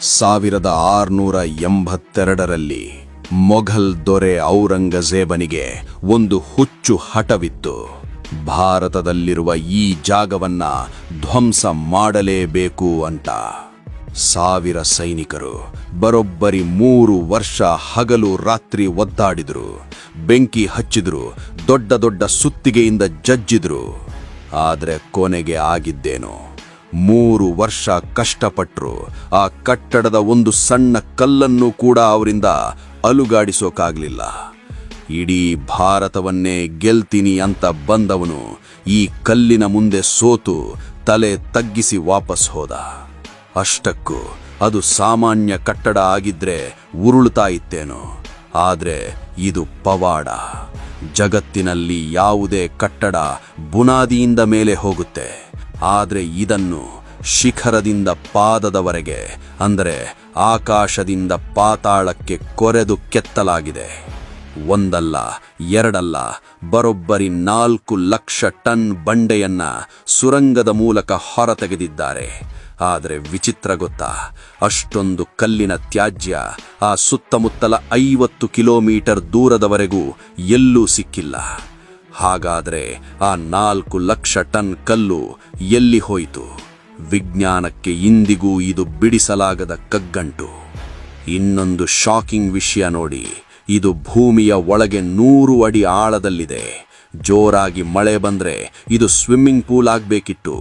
ಸಾವಿರದ ಆರುನೂರ ಎಂಬತ್ತೆರಡರಲ್ಲಿ ಮೊಘಲ್ ದೊರೆ ಔರಂಗಜೇಬನಿಗೆ ಒಂದು ಹುಚ್ಚು ಹಠವಿತ್ತು ಭಾರತದಲ್ಲಿರುವ ಈ ಜಾಗವನ್ನ ಧ್ವಂಸ ಮಾಡಲೇಬೇಕು ಅಂತ. ಸಾವಿರ ಸೈನಿಕರು ಬರೋಬ್ಬರಿ ಮೂರು ವರ್ಷ ಹಗಲು ರಾತ್ರಿ ಒದ್ದಾಡಿದ್ರು. ಬೆಂಕಿ ಹಚ್ಚಿದ್ರು, ದೊಡ್ಡ ದೊಡ್ಡ ಸುತ್ತಿಗೆಯಿಂದ ಜಜ್ಜಿದ್ರು. ಆದರೆ ಕೊನೆಗೆ ಆಗಿದ್ದೇನು? ಮೂರು ವರ್ಷ ಕಷ್ಟಪಟ್ರು. ಆ ಕಟ್ಟಡದ ಒಂದು ಸಣ್ಣ ಕಲ್ಲನ್ನು ಕೂಡ ಅವರಿಂದ ಅಲುಗಾಡಿಸೋಕಾಗಲಿಲ್ಲ. ಇಡೀ ಭಾರತವನ್ನೇ ಗೆಲ್ತೀನಿ ಅಂತ ಬಂದವನು ಈ ಕಲ್ಲಿನ ಮುಂದೆ ಸೋತು ತಲೆ ತಗ್ಗಿಸಿ ವಾಪಸ್ ಹೋದ. ಅಷ್ಟಕ್ಕೂ ಅದು ಸಾಮಾನ್ಯ ಕಟ್ಟಡ ಆಗಿದ್ರೆ ಉರುಳುತ್ತಾ ಇತ್ತೇನೋ. ಆದರೆ ಇದು ಪವಾಡ. ಜಗತ್ತಿನಲ್ಲಿ ಯಾವುದೇ ಕಟ್ಟಡ ಬುನಾದಿಯಿಂದ ಮೇಲೆ ಹೋಗುತ್ತೆ. ಆದ್ರೆ ಇದನ್ನು ಶಿಖರದಿಂದ ಪಾದದವರೆಗೆ, ಅಂದರೆ ಆಕಾಶದಿಂದ ಪಾತಾಳಕ್ಕೆ ಕೊರೆದು ಕೆತ್ತಲಾಗಿದೆ. ಒಂದಲ್ಲ, ಎರಡಲ್ಲ, ಬರೋಬ್ಬರಿ ನಾಲ್ಕು ಲಕ್ಷ ಟನ್ ಬಂಡೆಯನ್ನ ಸುರಂಗದ ಮೂಲಕ ಹೊರತೆಗೆದಿದ್ದಾರೆ. ಆದರೆ ವಿಚಿತ್ರ ಗೊತ್ತಾ, ಅಷ್ಟೊಂದು ಕಲ್ಲಿನ ತ್ಯಾಜ್ಯ ಆ ಸುತ್ತಮುತ್ತಲ ಐವತ್ತು ಕಿಲೋಮೀಟರ್ ದೂರದವರೆಗೂ ಎಲ್ಲೂ ಸಿಕ್ಕಿಲ್ಲ. ಹಾಗಾದ್ರೆ ಆ ನಾಲ್ಕು ಲಕ್ಷ ಟನ್ ಕಲ್ಲು ಎಲ್ಲಿ ಹೋಯಿತು? ವಿಜ್ಞಾನಕ್ಕೆ ಇಂದಿಗೂ ಇದು ಬಿಡಿಸಲಾಗದ ಕಗ್ಗಂಟು. ಇನ್ನೊಂದು ಶಾಕಿಂಗ್ ವಿಷಯ ನೋಡಿ. ಇದು ಭೂಮಿಯ ಒಳಗೆ ನೂರು ಅಡಿ ಆಳದಲ್ಲಿದೆ. ಜೋರಾಗಿ ಮಳೆ ಬಂದರೆ ಇದು ಸ್ವಿಮ್ಮಿಂಗ್ ಪೂಲ್ ಆಗಬೇಕಿತ್ತು.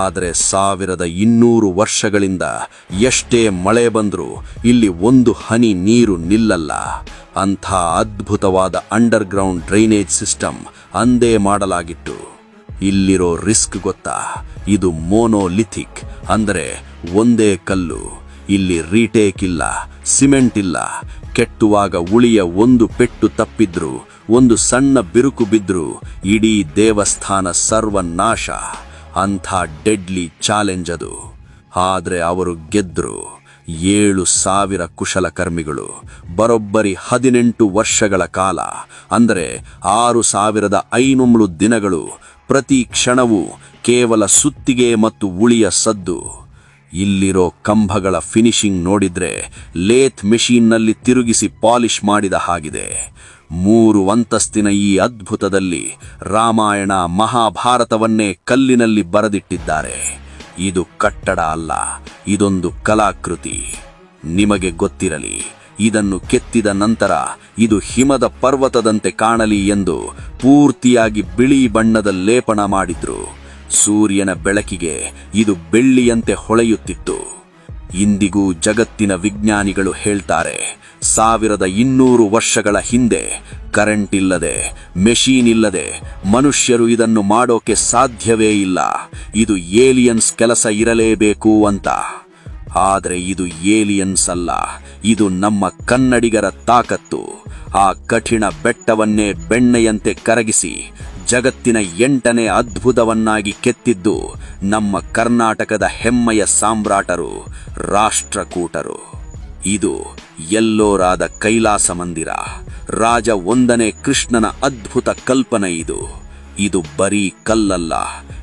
ಆದರೆ ಸಾವಿರದ ಇನ್ನೂರು ವರ್ಷಗಳಿಂದ ಎಷ್ಟೇ ಮಳೆ ಬಂದರೂ ಇಲ್ಲಿ ಒಂದು ಹನಿ ನೀರು ನಿಲ್ಲಲ್ಲ. ಅಂಥ ಅದ್ಭುತವಾದ ಅಂಡರ್ಗ್ರೌಂಡ್ ಡ್ರೈನೇಜ್ ಸಿಸ್ಟಮ್ ಅಂದೇ ಮಾಡಲಾಗಿತ್ತು. ಇಲ್ಲಿರೋ ರಿಸ್ಕ್ ಗೊತ್ತಾ? ಇದು ಮೋನೋಲಿಥಿಕ್, ಅಂದರೆ ಒಂದೇ ಕಲ್ಲು. ಇಲ್ಲಿ ರೀಟೇಕ್ ಇಲ್ಲ, ಸಿಮೆಂಟ್ ಇಲ್ಲ ಕೆಟ್ಟುವಾಗ ಉಳಿಯ ಒಂದು ಪೆಟ್ಟು ತಪ್ಪಿದ್ರು, ಒಂದು ಸಣ್ಣ ಬಿರುಕು ಬಿದ್ರು, ಇಡೀ ದೇವಸ್ಥಾನ ಸರ್ವನಾಶ, ಅಂಥ ಡೆಡ್ಲಿ ಚಾಲೆಂಜ್ ಅದು ಆದರೆ ಅವರು ಗೆದ್ರು. ಏಳು ಸಾವಿರ ಕುಶಲಕರ್ಮಿಗಳು, ಬರೋಬ್ಬರಿ ಹದಿನೆಂಟು ವರ್ಷಗಳ ಕಾಲ, ಅಂದರೆ ಆರು ಸಾವಿರದ ಐನೂರು ದಿನಗಳು, ಪ್ರತಿ ಕ್ಷಣವೂ ಕೇವಲ ಸುತ್ತಿಗೆ ಮತ್ತು ಉಳಿಯ ಸದ್ದು. ಇಲ್ಲಿರೋ ಕಂಬಗಳ ಫಿನಿಶಿಂಗ್ ನೋಡಿದ್ರೆ ಲೇತ್ ಮೆಷೀನ್ನಲ್ಲಿ ತಿರುಗಿಸಿ ಪಾಲಿಶ್ ಮಾಡಿದ ಹಾಗಿದೆ. ಮೂರು ಅಂತಸ್ತಿನ ಈ ಅದ್ಭುತದಲ್ಲಿ ರಾಮಾಯಣ ಮಹಾಭಾರತವನ್ನೇ ಕಲ್ಲಿನಲ್ಲಿ ಬರೆದಿಟ್ಟಿದ್ದಾರೆ. ಇದು ಕಟ್ಟಡ ಅಲ್ಲ, ಇದೊಂದು ಕಲಾಕೃತಿ. ನಿಮಗೆ ಗೊತ್ತಿರಲಿ, ಇದನ್ನು ಕೆತ್ತಿದ ನಂತರ ಇದು ಹಿಮದ ಪರ್ವತದಂತೆ ಕಾಣಲಿ ಎಂದು ಪೂರ್ತಿಯಾಗಿ ಬಿಳಿ ಬಣ್ಣದ ಲೇಪನ ಮಾಡಿದ್ರು. ಸೂರ್ಯನ ಬೆಳಕಿಗೆ ಇದು ಬೆಳ್ಳಿಯಂತೆ ಹೊಳೆಯುತ್ತಿತ್ತು. ಇಂದಿಗೂ ಜಗತ್ತಿನ ವಿಜ್ಞಾನಿಗಳು ಹೇಳ್ತಾರೆ, ಸಾವಿರದ ಇನ್ನೂರು ವರ್ಷಗಳ ಹಿಂದೆ ಕರೆಂಟ್ ಇಲ್ಲದೆ, ಮೆಷೀನ್ ಇಲ್ಲದೆ ಮನುಷ್ಯರು ಇದನ್ನು ಮಾಡೋಕೆ ಸಾಧ್ಯವೇ ಇಲ್ಲ. ಇದು ಏಲಿಯನ್ಸ್ ಕೆಲಸ ಇರಲೇಬೇಕು ಅಂತ. ಆದರೆ ಇದು ಏಲಿಯನ್ಸ್ ಅಲ್ಲ, ಇದು ನಮ್ಮ ಕನ್ನಡಿಗರ ತಾಕತ್ತು. ಆ ಕಠಿಣ ಬೆಟ್ಟವನ್ನೇ ಬೆಣ್ಣೆಯಂತೆ ಕರಗಿಸಿ ಜಗತ್ತಿನ ಎಂಟನೇ ಅದ್ಭುತವನ್ನಾಗಿ ಕೆತ್ತಿದ್ದು ನಮ್ಮ ಕರ್ನಾಟಕದ ಹೆಮ್ಮೆಯ ಸಾಮ್ರಾಟರು, ರಾಷ್ಟ್ರಕೂಟರು. ಇದು ಎಲ್ಲೋರಾದ ಕೈಲಾಸ ಮಂದಿರ, ರಾಜ ಒಂದನೇ ಕೃಷ್ಣನ ಅದ್ಭುತ ಕಲ್ಪನೆ ಇದು. ಇದು ಬರೀ ಕಲ್ಲಲ್ಲ,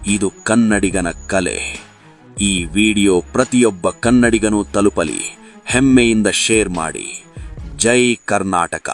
ಇದು ಕನ್ನಡಿಗನ ಕಲೆ. ಈ ವಿಡಿಯೋ ಪ್ರತಿಯೊಬ್ಬ ಕನ್ನಡಿಗನೂ ತಲುಪಲಿ, ಹೆಮ್ಮೆಯಿಂದ ಶೇರ್ ಮಾಡಿ. ಜೈ ಕರ್ನಾಟಕ.